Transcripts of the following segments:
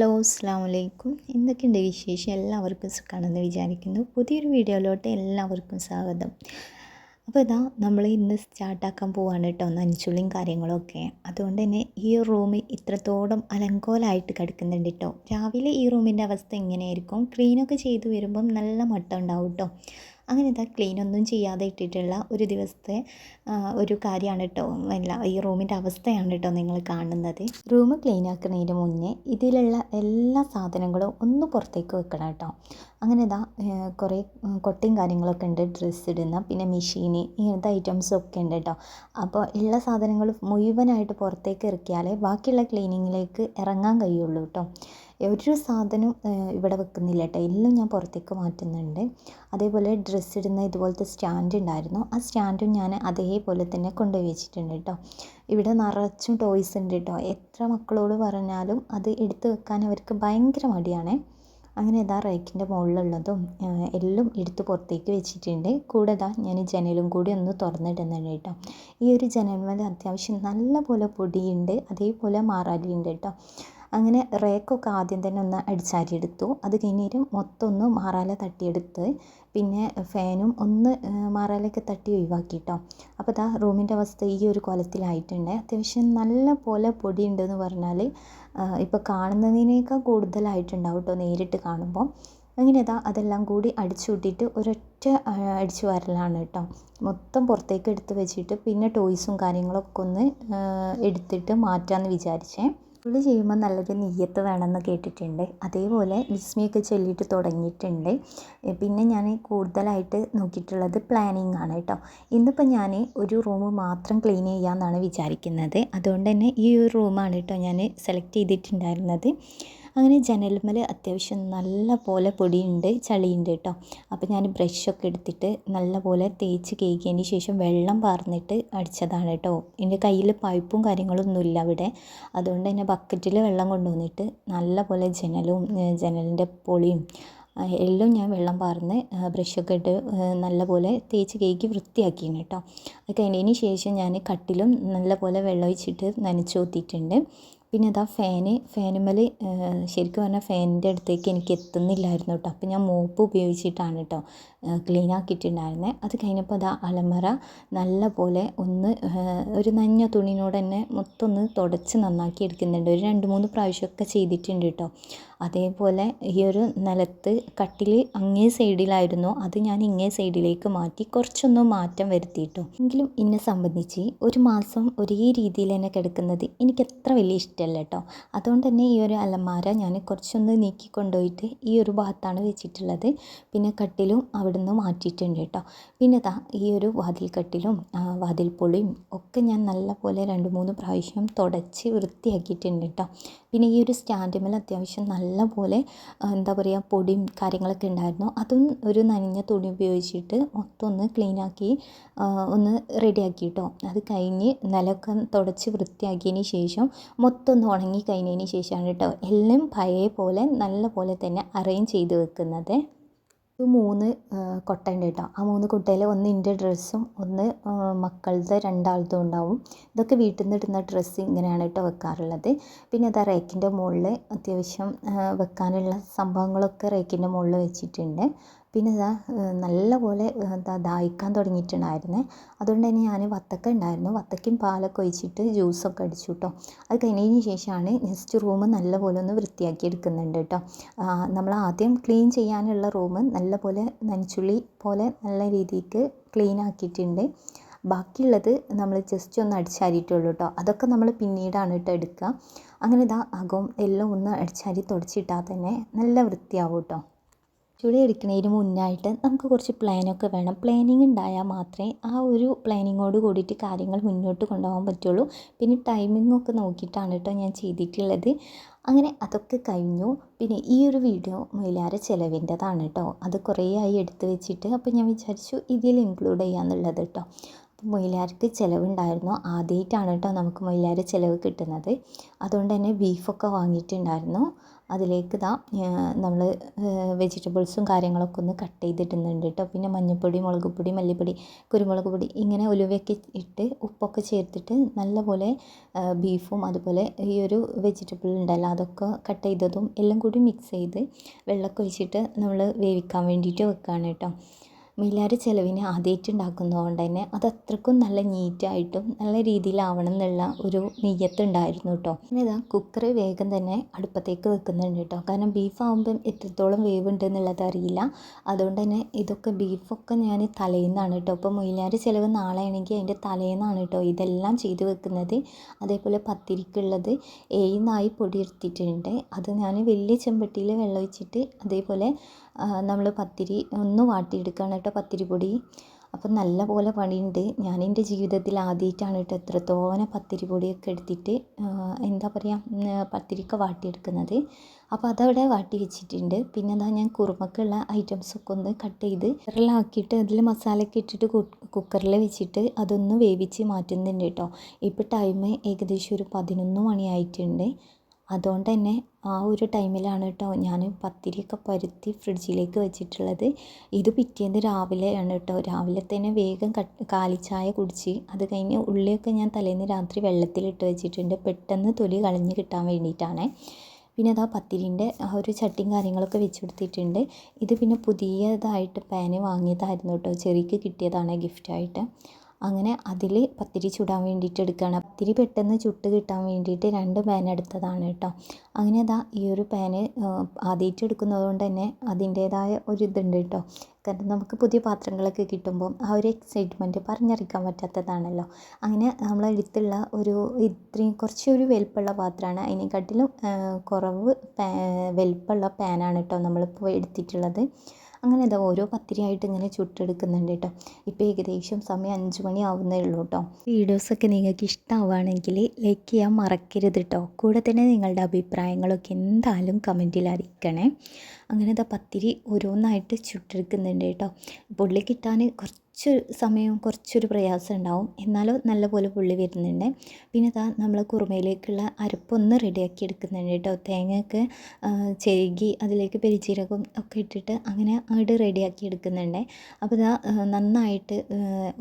Hello അസ്സാം വലൈക്കും എന്തൊക്കെയുണ്ട് വിശേഷം? എല്ലാവർക്കും സുഖമാണെന്ന് വിചാരിക്കുന്നു. പുതിയൊരു വീഡിയോയിലോട്ട് എല്ലാവർക്കും സ്വാഗതം. അപ്പോൾ ഇതാ നമ്മൾ ഇന്ന് സ്റ്റാർട്ടാക്കാൻ പോവാണ് കേട്ടോ നനച്ചുള്ളിയും കാര്യങ്ങളൊക്കെ അതുകൊണ്ട് തന്നെ ഈ റൂം ഇത്രത്തോളം അലങ്കോലായിട്ട് കിടക്കുന്നുണ്ട് കേട്ടോ. രാവിലെ ഈ റൂമിന്റെ അവസ്ഥ എങ്ങനെയായിരിക്കും? ക്ലീനൊക്കെ ചെയ്തു വരുമ്പം നല്ല മട്ടം ഉണ്ടാവും കേട്ടോ. അങ്ങനെ ഇതാ ക്ലീൻ ഒന്നും ചെയ്യാതെ ഇട്ടിട്ടുള്ള ഒരു ദിവസത്തെ ഒരു കാര്യമാണ് കേട്ടോ അല്ല ഈ റൂമിന്റെ അവസ്ഥയാണ് കേട്ടോ നിങ്ങൾ കാണുന്നത്. റൂം ക്ലീൻ ആക്കുന്നതിന് മുന്നേ ഇതിലുള്ള എല്ലാ സാധനങ്ങളും ഒന്ന് പുറത്തേക്ക് വെക്കണം കേട്ടോ അങ്ങനെ ഇതാ കുറേ കൊട്ടയും കാര്യങ്ങളൊക്കെ ഉണ്ട്. ഡ്രസ്സ് ഇടുന്ന പിന്നെ മെഷീൻ ഇങ്ങനത്തെ ഐറ്റംസും ഒക്കെ ഉണ്ട് കേട്ടോ അപ്പോൾ ഉള്ള സാധനങ്ങൾ മുഴുവനായിട്ട് പുറത്തേക്ക് ഇറക്കിയാലേ ബാക്കിയുള്ള ക്ലീനിങ്ങിലേക്ക് ഇറങ്ങാൻ കഴിയുള്ളൂ കേട്ടോ ഒരു സാധനം ഇവിടെ വെക്കുന്നില്ല കേട്ടോ എല്ലാം ഞാൻ പുറത്തേക്ക് മാറ്റുന്നുണ്ട്. അതേപോലെ ഡ്രസ്സ് ഇടുന്ന ഇതുപോലത്തെ സ്റ്റാൻഡ് ഉണ്ടായിരുന്നു. ആ സ്റ്റാൻഡും ഞാൻ അതേപോലെ തന്നെ കൊണ്ടുപോയി വെച്ചിട്ടുണ്ട് കേട്ടോ ഇവിടെ നിറച്ചും ടോയ്സ് ഉണ്ട് കേട്ടോ എത്ര മക്കളോട് പറഞ്ഞാലും അത് എടുത്ത് വെക്കാൻ അവർക്ക് ഭയങ്കര മടിയാണ്. അങ്ങനെ ഇതാ റേക്കിന്റെ മുകളിലുള്ളതും എല്ലാം എടുത്ത് പുറത്തേക്ക് വെച്ചിട്ടുണ്ട്. കൂടെ ഇതാ ഞാൻ ജനലും കൂടി ഒന്ന് തുറന്നിടുന്നുണ്ട് കേട്ടോ ഈ ഒരു ജനൽമേൽ അത്യാവശ്യം നല്ലപോലെ പൊടിയുണ്ട്. അതേപോലെ മാറാലിയുണ്ട് കേട്ടോ അങ്ങനെ റേക്കൊക്കെ ആദ്യം തന്നെ ഒന്ന് അടിച്ചാരിയെടുത്തു. അത് കഴിഞ്ഞിട്ട് മൊത്തം ഒന്ന് മാറാല തട്ടിയെടുത്ത് പിന്നെ ഫാനും ഒന്ന് മാറാലൊക്കെ തട്ടി ഒഴിവാക്കി കേട്ടോ അപ്പോൾ ഇതാ റൂമിന്റെ അവസ്ഥ ഈ ഒരു കോലത്തിലായിട്ടുണ്ട്. അത്യാവശ്യം നല്ല പോലെ പൊടി ഉണ്ടെന്ന് പറഞ്ഞാൽ ഇപ്പോൾ കാണുന്നതിനേക്കാൾ കൂടുതലായിട്ടുണ്ടാവും കേട്ടോ നേരിട്ട് കാണുമ്പോൾ. അങ്ങനെ ഇതാ അതെല്ലാം കൂടി അടിച്ചു കൂട്ടിയിട്ട് ഒരൊറ്റ അടിച്ചു വരലാണ് കേട്ടോ. മൊത്തം പുറത്തേക്ക് എടുത്ത് വെച്ചിട്ട് പിന്നെ ടോയ്സും കാര്യങ്ങളൊക്കെ ഒന്ന് എടുത്തിട്ട് മാറ്റാമെന്ന് വിചാരിച്ചേ. ഫുള്ള് ചെയ്യുമ്പോൾ നല്ലൊരു നെയ്യത്ത് വേണമെന്ന് കേട്ടിട്ടുണ്ട്. അതേപോലെ വിസ്മിയൊക്കെ ചൊല്ലിയിട്ട് തുടങ്ങിയിട്ടുണ്ട്. പിന്നെ ഞാൻ കൂടുതലായിട്ട് നോക്കിയിട്ടുള്ളത് പ്ലാനിങ് ആണ് കേട്ടോ. ഇന്നിപ്പോൾ ഞാൻ ഒരു റൂം മാത്രം ക്ലീൻ ചെയ്യാമെന്നാണ് വിചാരിക്കുന്നത്. അതുകൊണ്ട് തന്നെ ഈ ഒരു റൂമാണ് കേട്ടോ ഞാൻ സെലക്ട് ചെയ്തിട്ടുണ്ടായിരുന്നത്. അങ്ങനെ ജനൽമല അത്യാവശ്യം നല്ല പോലെ പൊടിയുണ്ട് ചളിയുണ്ട് കേട്ടോ അപ്പോൾ ഞാൻ ബ്രഷൊക്കെ എടുത്തിട്ട് നല്ല പോലെ തേച്ച് കേക്കിയതിന് ശേഷം വെള്ളം പാർന്നിട്ട് അടിച്ചതാണ് കേട്ടോ എന്റെ കയ്യിൽ പൈപ്പും കാര്യങ്ങളൊന്നും ഇല്ല അവിടെ. അതുകൊണ്ട് തന്നെ ബക്കറ്റിൽ വെള്ളം കൊണ്ടുവന്നിട്ട് നല്ല പോലെ ജനലും ജനലിന്റെ പൊളിയും എല്ലാം ഞാൻ വെള്ളം പാർന്ന് ബ്രഷൊക്കെ ഇട്ട് നല്ലപോലെ തേച്ച് കേക്ക് വൃത്തിയാക്കിയാണ് കേട്ടോ അത് കഴിഞ്ഞതിന് ശേഷം ഞാൻ കട്ടിലും നല്ലപോലെ വെള്ളം ഒഴിച്ചിട്ട് നനച്ചു കൂത്തിയിട്ടുണ്ട് പിന്നെ അതാ ഫാന് ഫാനുമ്മൽ ശരിക്കും പറഞ്ഞാൽ ഫാനിന്റെ അടുത്തേക്ക് എനിക്ക് എത്തുന്നില്ലായിരുന്നു കേട്ടോ അപ്പോൾ ഞാൻ മോപ്പ് ഉപയോഗിച്ചിട്ടാണ് കേട്ടോ ക്ലീൻ ആക്കിയിട്ടുണ്ടായിരുന്നത് അത് കഴിഞ്ഞപ്പോൾ അതാ അലമറ നല്ല പോലെ ഒന്ന് ഒരു നഞ്ഞ തുണിനോട് തന്നെ മൊത്തം ഒന്ന് തുടച്ച് നന്നാക്കി എടുക്കുന്നുണ്ട് ഒരു രണ്ട് മൂന്ന് പ്രാവശ്യമൊക്കെ ചെയ്തിട്ടുണ്ട് കേട്ടോ അതേപോലെ ഈ ഒരു നിലത്ത് കട്ടിൽ അങ്ങേ സൈഡിലായിരുന്നു. അത് ഞാൻ ഇങ്ങേ സൈഡിലേക്ക് മാറ്റി കുറച്ചൊന്ന് മാറ്റം വരുത്തിയിട്ടു. എങ്കിലും എന്നെ സംബന്ധിച്ച് ഒരു മാസം ഒരേ രീതിയിൽ തന്നെ കിടക്കുന്നത് എനിക്ക് അത്ര വലിയ ഇഷ്ടമല്ല കേട്ടോ. അതുകൊണ്ട് തന്നെ ഈ ഒരു അലമാര ഞാൻ കുറച്ചൊന്ന് നീക്കി കൊണ്ടുപോയിട്ട് ഈ ഒരു ഭാഗത്താണ് വെച്ചിട്ടുള്ളത്. പിന്നെ കട്ടിലും അവിടുന്ന് മാറ്റിയിട്ടുണ്ട് കേട്ടോ. പിന്നെ ദാ ഈ ഒരു വാതിൽ കട്ടിലും വാതിൽ പൊളിയും ഒക്കെ ഞാൻ നല്ലപോലെ രണ്ട് മൂന്ന് പ്രാവശ്യം തുടച്ച് വൃത്തിയാക്കിയിട്ടുണ്ട് കേട്ടോ. പിന്നെ ഈ ഒരു സ്റ്റാൻഡുമേൽ അത്യാവശ്യം നല്ല പോലെ എന്താ പറയുക പൊടിയും കാര്യങ്ങളൊക്കെ ഉണ്ടായിരുന്നു. അതും ഒരു നനഞ്ഞ തുണി ഉപയോഗിച്ചിട്ട് മൊത്തം ഒന്ന് ക്ലീനാക്കി ഒന്ന് റെഡിയാക്കി കേട്ടോ അത് കഴിഞ്ഞ് നിലമൊക്കെ തുടച്ച് വൃത്തിയാക്കിയതിന് ശേഷം മൊത്തം ഒന്ന് ഉണങ്ങി കഴിഞ്ഞതിന് ശേഷമാണ് കേട്ടോ എല്ലാം പഴയ പോലെ നല്ല പോലെ തന്നെ അറേഞ്ച് ചെയ്ത് വെക്കുന്നത്. മൂന്ന് കൊട്ട ഉണ്ട് കേട്ടോ. ആ മൂന്ന് കൊട്ടയിൽ ഒന്ന് എന്റെ ഡ്രസ്സും ഒന്ന് മക്കളുടെ രണ്ടാളതും ഉണ്ടാവും. ഇതൊക്കെ വീട്ടിൽ നിന്ന് ഇടുന്ന ഡ്രസ്സ് ഇങ്ങനെയാണ് കേട്ടോ വെക്കാറുള്ളത്. പിന്നെ അതാ റേക്കിന്റെ മുകളിൽ അത്യാവശ്യം വെക്കാനുള്ള സംഭവങ്ങളൊക്കെ റേക്കിന്റെ മുകളിൽ വെച്ചിട്ടുണ്ട്. പിന്നെ ഇതാ നല്ലപോലെ എന്താ ദാഹിക്കാൻ തുടങ്ങിയിട്ടുണ്ടായിരുന്നേ. അതുകൊണ്ട് തന്നെ ഞാൻ വത്തക്ക ഉണ്ടായിരുന്നു. വത്തക്കയും പാലൊക്കെ ഒഴിച്ചിട്ട് ജ്യൂസൊക്കെ അടിച്ചു കേട്ടോ അത് കഴിഞ്ഞതിന് ശേഷമാണ് നെക്സ്റ്റ് റൂം നല്ലപോലെ ഒന്ന് വൃത്തിയാക്കി എടുക്കുന്നുണ്ട് കേട്ടോ. നമ്മൾ ആദ്യം ക്ലീൻ ചെയ്യാനുള്ള റൂം നല്ലപോലെ നനച്ചുള്ളി പോലെ നല്ല രീതിക്ക് ക്ലീൻ ആക്കിയിട്ടുണ്ട്. ബാക്കിയുള്ളത് നമ്മൾ ജസ്റ്റ് ഒന്ന് അടിച്ചാരിയിട്ടുള്ളൂ കേട്ടോ. അതൊക്കെ നമ്മൾ പിന്നീടാണ് കേട്ടോ എടുക്കുക. അങ്ങനെ ഇതാ അകവും എല്ലാം ഒന്ന് അടിച്ചാരി തുടച്ചിട്ടാൽ തന്നെ നല്ല വൃത്തിയാവും കേട്ടോ. ചുളി എടുക്കുന്നതിന് മുന്നായിട്ട് നമുക്ക് കുറച്ച് പ്ലാനൊക്കെ വേണം. പ്ലാനിങ് ഉണ്ടായാൽ മാത്രമേ ആ ഒരു പ്ലാനിങ്ങോട് കൂടിയിട്ട് കാര്യങ്ങൾ മുന്നോട്ട് കൊണ്ടുപോകാൻ പറ്റുള്ളൂ. പിന്നെ ടൈമിംഗ് ഒക്കെ നോക്കിയിട്ടാണ് കേട്ടോ ഞാൻ ചെയ്തിട്ടുള്ളത്. അങ്ങനെ അതൊക്കെ കഴിഞ്ഞു. പിന്നെ ഈ ഒരു വീഡിയോ മൈലാര ചിലവിന്റെതാണ് കേട്ടോ. അത് കുറേ ആയി എടുത്ത് വെച്ചിട്ട് അപ്പോൾ ഞാൻ വിചാരിച്ചു ഇതിൽ ഇൻക്ലൂഡ് ചെയ്യാമെന്നുള്ളത് കേട്ടോ. മൊയിലാർക്ക് ചിലവുണ്ടായിരുന്നു. ആദ്യമായിട്ടാണ് കേട്ടോ നമുക്ക് മൊയിലാർ ചിലവ് കിട്ടുന്നത്. അതുകൊണ്ട് തന്നെ ബീഫൊക്കെ വാങ്ങിയിട്ടുണ്ടായിരുന്നു. അതിലേക്ക് ഇതാ നമ്മൾ വെജിറ്റബിൾസും കാര്യങ്ങളൊക്കെ ഒന്ന് കട്ട് ചെയ്തിട്ടുണ്ട് കേട്ടോ പിന്നെ മഞ്ഞൾപ്പൊടി മുളക് പൊടി മല്ലിപ്പൊടി കുരുമുളക് പൊടി ഇങ്ങനെ ഉലുവയൊക്കെ ഇട്ട് ഉപ്പൊക്കെ ചേർത്തിട്ട് നല്ലപോലെ ബീഫും അതുപോലെ ഈ ഒരു വെജിറ്റബിൾ ഉണ്ടല്ലോ അതൊക്കെ കട്ട് ചെയ്തതും എല്ലാം കൂടി മിക്സ് ചെയ്ത് വെള്ളമൊക്കെ ഒഴിച്ചിട്ട് നമ്മൾ വേവിക്കാൻ വേണ്ടിയിട്ട് വെക്കുകയാണ് കേട്ടോ മിലാര് ചിലവിന് ആദ്യമായിട്ട് ഉണ്ടാക്കുന്നതുകൊണ്ട് തന്നെ അത് അത്രക്കും നല്ല നീറ്റായിട്ടും നല്ല രീതിയിലാവണം എന്നുള്ള ഒരു നെയ്യത്തുണ്ടായിരുന്നു കേട്ടോ. പിന്നെ ഇതാ കുക്കർ വേഗം തന്നെ അടുപ്പത്തേക്ക് വെക്കുന്നുണ്ട് കേട്ടോ. കാരണം ബീഫ് ആകുമ്പം എത്രത്തോളം വേവുണ്ട് എന്നുള്ളത് അറിയില്ല. അതുകൊണ്ട് തന്നെ ഇതൊക്കെ ബീഫൊക്കെ ഞാൻ തലേന്നാണ് കേട്ടോ. ഇപ്പോൾ മൊയിലാര് ചിലവ് നാളെ ആണെങ്കിൽ അതിന്റെ തലേന്നാണ് കേട്ടോ ഇതെല്ലാം ചെയ്ത് വെക്കുന്നത്. അതേപോലെ പത്തിരിക്കുള്ളത് ഏഴുന്നായി പൊടിയെടുത്തിട്ടുണ്ട്. അത് ഞാൻ വലിയ ചെമ്പട്ടിയിൽ വെള്ളം വെച്ചിട്ട് അതേപോലെ നമ്മൾ പത്തിരി ഒന്ന് വാട്ടിയെടുക്കുകയാണ് കേട്ടോ പത്തിരി പൊടി അപ്പം നല്ല പോലെ പണിയുണ്ട്. ഞാൻ എന്റെ ജീവിതത്തിൽ ആദ്യമായിട്ടാണ് കേട്ടോ എത്രത്തോനെ പത്തിരി പൊടിയൊക്കെ എടുത്തിട്ട് എന്താ പറയുക പത്തിരിക്ക വാട്ടിയെടുക്കുന്നത്. അപ്പോൾ അതവിടെ വാട്ടി വെച്ചിട്ടുണ്ട്. പിന്നെ അതാ ഞാൻ കുറുമക്കുള്ള ഐറ്റംസൊക്കെ ഒന്ന് കട്ട് ചെയ്ത് കുക്കറിലാക്കിയിട്ട് അതിൽ മസാലയൊക്കെ ഇട്ടിട്ട് കുക്കറിൽ വെച്ചിട്ട് അതൊന്ന് വേവിച്ച് മാറ്റുന്നുണ്ട് കേട്ടോ. ഇപ്പോൾ ടൈം ഏകദേശം ഒരു പതിനൊന്ന് മണിയായിട്ടുണ്ട്. അതുകൊണ്ട് തന്നെ ആ ഒരു ടൈമിലാണ് കേട്ടോ ഞാൻ പത്തിരിയൊക്കെ പരത്തി ഫ്രിഡ്ജിലേക്ക് വെച്ചിട്ടുള്ളത്. ഇത് പിറ്റേന്ന് രാവിലെയാണ് കേട്ടോ. രാവിലെ തന്നെ വേഗം കാലിച്ചായ കുടിച്ച് അത് കഴിഞ്ഞ് ഉള്ളിയൊക്കെ ഞാൻ തലേന്ന് രാത്രി വെള്ളത്തിലിട്ട് വെച്ചിട്ടുണ്ട്. പെട്ടെന്ന് തൊലി കളഞ്ഞ് കിട്ടാൻ വേണ്ടിയിട്ടാണ്. പിന്നെ അതാ പത്തിരിന്റെ ആ ഒരു ചട്ടിയും കാര്യങ്ങളൊക്കെ വെച്ച് കൊടുത്തിട്ടുണ്ട്. ഇത് പിന്നെ പുതിയതായിട്ട് പാന് വാങ്ങിയതായിരുന്നു കേട്ടോ. ചെറിക്ക് കിട്ടിയതാണ് ഗിഫ്റ്റായിട്ട്. അങ്ങനെ അതിൽ പത്തിരി ചുടാൻ വേണ്ടിയിട്ട് എടുക്കുകയാണ്. പത്തിരി പെട്ടെന്ന് ചുട്ട് കിട്ടാൻ വേണ്ടിയിട്ട് രണ്ട് പാൻ എടുത്തതാണ് കേട്ടോ. അങ്ങനെ അതാ ഈ ഒരു പാന് ആദ്യമായിട്ട് എടുക്കുന്നത് കൊണ്ട് തന്നെ അതിന്റേതായ ഒരു ഇതുണ്ട് കേട്ടോ. കാരണം നമുക്ക് പുതിയ പാത്രങ്ങളൊക്കെ കിട്ടുമ്പോൾ ആ ഒരു എക്സൈറ്റ്മെന്റ് പറഞ്ഞറിയിക്കാൻ പറ്റാത്തതാണല്ലോ. അങ്ങനെ നമ്മളെടുത്തുള്ള ഒരു ഇത്രയും കുറച്ചൊരു വലിപ്പമുള്ള പാത്രമാണ്. അതിനെക്കാട്ടിലും കുറവ് പാ വലിപ്പമുള്ള പാനാണ് കേട്ടോ നമ്മളിപ്പോൾ എടുത്തിട്ടുള്ളത്. അങ്ങനെ എന്താ ഓരോ പത്തിരിയായിട്ട് ഇങ്ങനെ ചുട്ടെടുക്കുന്നുണ്ട് കേട്ടോ ഇപ്പോൾ ഏകദേശം സമയം അഞ്ച് മണി ആവുന്നേ ഉള്ളൂ കേട്ടോ വീഡിയോസൊക്കെ നിങ്ങൾക്ക് ഇഷ്ടമാവുകയാണെങ്കിൽ ലൈക്ക് ചെയ്യാൻ മറക്കരുത് കേട്ടോ കൂടെ തന്നെ നിങ്ങളുടെ അഭിപ്രായങ്ങളൊക്കെ എന്തായാലും കമന്റിൽ അറിയിക്കണേ. അങ്ങനെ എന്താ പത്തിരി ഓരോന്നായിട്ട് ചുട്ടെടുക്കുന്നുണ്ട് കേട്ടോ പുള്ളി കിട്ടാൻ കുറച്ച് കുറച്ച് സമയം കുറച്ചൊരു പ്രയാസം ഉണ്ടാവും. എന്നാലും നല്ലപോലെ പുള്ളി വരുന്നുണ്ട്. പിന്നെ ഇതാ നമ്മൾ കുറുമയിലേക്കുള്ള അരപ്പൊന്ന് റെഡിയാക്കി എടുക്കുന്നുണ്ട് കേട്ടോ. തേങ്ങയൊക്കെ ചെരുകി അതിലേക്ക് പെരിചീരകം ഒക്കെ ഇട്ടിട്ട് അങ്ങനെ അങ്ങോട്ട് റെഡിയാക്കി എടുക്കുന്നുണ്ട്. അപ്പോൾ ഇതാ നന്നായിട്ട്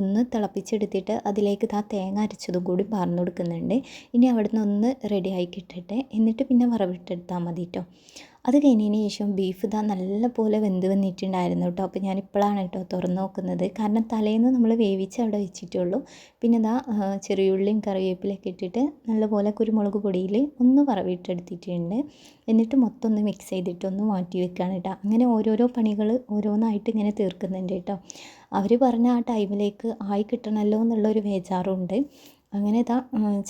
ഒന്ന് തിളപ്പിച്ചെടുത്തിട്ട് അതിലേക്ക് ഇതാ തേങ്ങ അരച്ചതും കൂടി പാർന്നു കൊടുക്കുന്നുണ്ട്. ഇനി അവിടുന്ന് ഒന്ന് റെഡിയായി കിട്ടട്ടെ. എന്നിട്ട് പിന്നെ വറവിട്ടെടുത്താൽ മതി കേട്ടോ. അത് കഴിഞ്ഞതിന് ശേഷം ബീഫ് ഇതാ നല്ല പോലെ വെന്ത് വന്നിട്ടുണ്ടായിരുന്നു കേട്ടോ. അപ്പോൾ ഞാൻ ഇപ്പോഴാണ് കേട്ടോ തുറന്ന് നോക്കുന്നത്. കാരണം തലേന്ന് നമ്മൾ വേവിച്ച് അവിടെ വെച്ചിട്ടുള്ളൂ. പിന്നെ ഇതാ ചെറിയുള്ളിയും കറിവേപ്പിലൊക്കെ ഇട്ടിട്ട് നല്ലപോലെ കുരുമുളക് പൊടിയിൽ ഒന്ന് വറവിട്ടെടുത്തിട്ടുണ്ട്. എന്നിട്ട് മൊത്തം ഒന്ന് മിക്സ് ചെയ്തിട്ട് ഒന്ന് മാറ്റി വെക്കുകയാണ് കേട്ടോ. അങ്ങനെ ഓരോരോ പണികൾ ഓരോന്നായിട്ട് ഇങ്ങനെ തീർക്കുന്നുണ്ട് കേട്ടോ. അവർ പറഞ്ഞ ആ ടൈമിലേക്ക് ആയി കിട്ടണമല്ലോ എന്നുള്ളൊരു ബേജാറുണ്ട്. അങ്ങനെ ഇതാ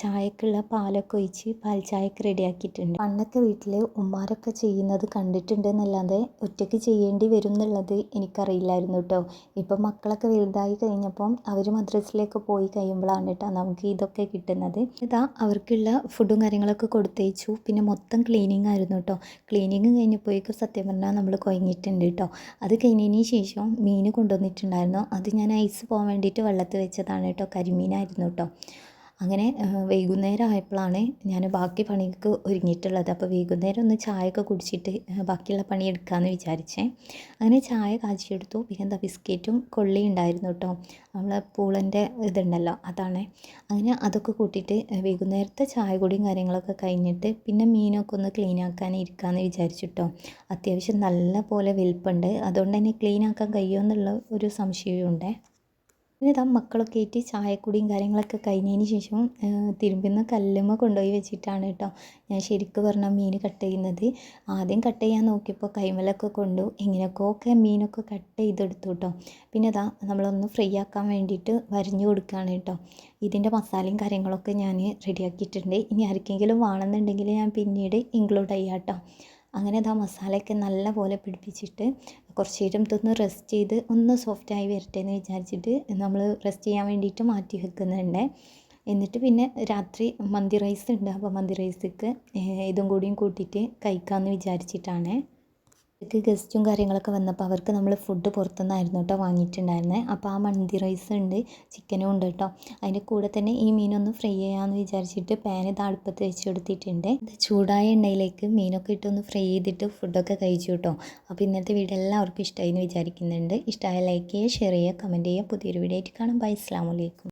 ചായക്കുള്ള പാലൊക്കെ ഒഴിച്ച് പാൽ ചായയൊക്കെ റെഡിയാക്കിയിട്ടുണ്ട്. പണ്ടൊക്കെ വീട്ടിൽ ഉമ്മാരൊക്കെ ചെയ്യുന്നത് കണ്ടിട്ടുണ്ട് എന്നല്ലാതെ ഒറ്റയ്ക്ക് ചെയ്യേണ്ടി വരും എന്നുള്ളത് എനിക്കറിയില്ലായിരുന്നു കേട്ടോ ഇപ്പം മക്കളൊക്കെ വലുതായി കഴിഞ്ഞപ്പം അവർ മദ്രസിലേക്ക് പോയി കഴിയുമ്പോഴാണ് കേട്ടോ നമുക്ക് ഇതൊക്കെ കിട്ടുന്നത്. ഇതാ അവർക്കുള്ള ഫുഡും കാര്യങ്ങളൊക്കെ കൊടുത്തയച്ചു. പിന്നെ മൊത്തം ക്ലീനിങ് ആയിരുന്നു കേട്ടോ ക്ലീനിങ് കഴിഞ്ഞപ്പോഴേക്കും സത്യം പറഞ്ഞാൽ നമ്മൾ കുഴങ്ങിയിട്ടുണ്ട് കേട്ടോ അത് കഴിഞ്ഞതിന് ശേഷം മീൻ കൊണ്ടുവന്നിട്ടുണ്ടായിരുന്നു. അത് ഞാൻ ഐസ് പോകാൻ വേണ്ടിയിട്ട് വെള്ളത്തിൽ വെച്ചതാണ് കേട്ടോ കരിമീനായിരുന്നു കേട്ടോ അങ്ങനെ വൈകുന്നേരം ആയപ്പോഴാണ് ഞാൻ ബാക്കി പണിക്ക് ഒരുങ്ങിയിട്ടുള്ളത്. അപ്പോൾ വൈകുന്നേരം ഒന്ന് ചായയൊക്കെ കുടിച്ചിട്ട് ബാക്കിയുള്ള പണി എടുക്കാമെന്ന് വിചാരിച്ചേ. അങ്ങനെ ചായ കാച്ചിയെടുത്തു. പിന്നെ എന്താ ബിസ്ക്കറ്റും കൊള്ളി ഉണ്ടായിരുന്നു കേട്ടോ. നമ്മളെ പൂളന്റെ ഇതുണ്ടല്ലോ അതാണ്. അങ്ങനെ അതൊക്കെ കൂട്ടിയിട്ട് വൈകുന്നേരത്തെ ചായ കുടിയും കാര്യങ്ങളൊക്കെ കഴിഞ്ഞിട്ട് പിന്നെ മീനൊക്കെ ഒന്ന് ക്ലീൻ ആക്കാൻ ഇരിക്കാമെന്ന് വിചാരിച്ചു കേട്ടോ. അത്യാവശ്യം നല്ല പോലെ വലിപ്പുണ്ട്. അതുകൊണ്ട് തന്നെ ക്ലീൻ ആക്കാൻ കഴിയുമോ എന്നുള്ള ഒരു സംശയവും ഉണ്ട് പിന്നെ ഇതാ മക്കളൊക്കെ ആയിട്ട് ചായക്കുടിയും കാര്യങ്ങളൊക്കെ കഴിഞ്ഞതിന് ശേഷം തിരുമ്പുന്ന കല്ലുമ്മ കൊണ്ടുപോയി വെച്ചിട്ടാണ് കേട്ടോ ഞാൻ ശരിക്കും പറഞ്ഞാൽ മീൻ കട്ട് ചെയ്യുന്നത്. ആദ്യം കട്ട് ചെയ്യാൻ നോക്കിയപ്പോൾ കൈമലൊക്കെ കൊണ്ടു എങ്ങനെയൊക്കെ മീനൊക്കെ കട്ട് ചെയ്തെടുത്തു കേട്ടോ. പിന്നെ ഇതാ നമ്മളൊന്ന് ഫ്രൈ ആക്കാൻ വേണ്ടിയിട്ട് വരിഞ്ഞു കൊടുക്കുകയാണ് കേട്ടോ. ഇതിന്റെ മസാലയും കാര്യങ്ങളൊക്കെ ഞാൻ റെഡിയാക്കിയിട്ടുണ്ട്. ഇനി ആർക്കെങ്കിലും വേണമെന്നുണ്ടെങ്കിൽ ഞാൻ പിന്നീട് ഇൻക്ലൂഡ് ചെയ്യാം കേട്ടോ. അങ്ങനെ അത് ആ മസാലയൊക്കെ നല്ല പോലെ പിടിപ്പിച്ചിട്ട് കുറച്ച് നേരം റെസ്റ്റ് ചെയ്ത് ഒന്ന് സോഫ്റ്റായി വരട്ടെ എന്ന് വിചാരിച്ചിട്ട് നമ്മൾ റെസ്റ്റ് ചെയ്യാൻ വേണ്ടിയിട്ട് മാറ്റി വെക്കുന്നുണ്ട്. എന്നിട്ട് പിന്നെ രാത്രി മന്തി റൈസ് ഉണ്ട്. അപ്പോൾ മന്തി റൈസിക്ക് ഇതും കൂടിയും കൂട്ടിയിട്ട് കഴിക്കാമെന്ന് വിചാരിച്ചിട്ടാണ്. എനിക്ക് ഗസ്റ്റും കാര്യങ്ങളൊക്കെ വന്നപ്പോൾ അവർക്ക് നമ്മൾ ഫുഡ് പുറത്തുനിന്നായിരുന്നു കേട്ടോ വാങ്ങിയിട്ടുണ്ടായിരുന്നത് അപ്പോൾ ആ മന്തി റൈസ് ഉണ്ട് ചിക്കനും ഉണ്ട് കേട്ടോ. അതിന്റെ കൂടെ തന്നെ ഈ മീനൊന്ന് ഫ്രൈ ചെയ്യാമെന്ന് വിചാരിച്ചിട്ട് പാൻ ഇത് അടുപ്പത്ത് വെച്ച് കൊടുത്തിട്ടുണ്ട് ചൂടായ എണ്ണയിലേക്ക് മീനൊക്കെ ഇട്ടൊന്ന് ഫ്രൈ ചെയ്തിട്ട് ഫുഡൊക്കെ കഴിച്ചു കേട്ടോ. അപ്പോൾ ഇന്നത്തെ വീഡിയോ എല്ലാവർക്കും ഇഷ്ടമായി എന്ന് വിചാരിക്കുന്നുണ്ട്. ഇഷ്ടമായ ലൈക്ക് ചെയ്യുക ഷെയർ ചെയ്യുക കമന്റ് ചെയ്യുക. പുതിയൊരു വീഡിയോ ആയിട്ട് കാണാം. ബൈ അസ്സാം വലൈക്കും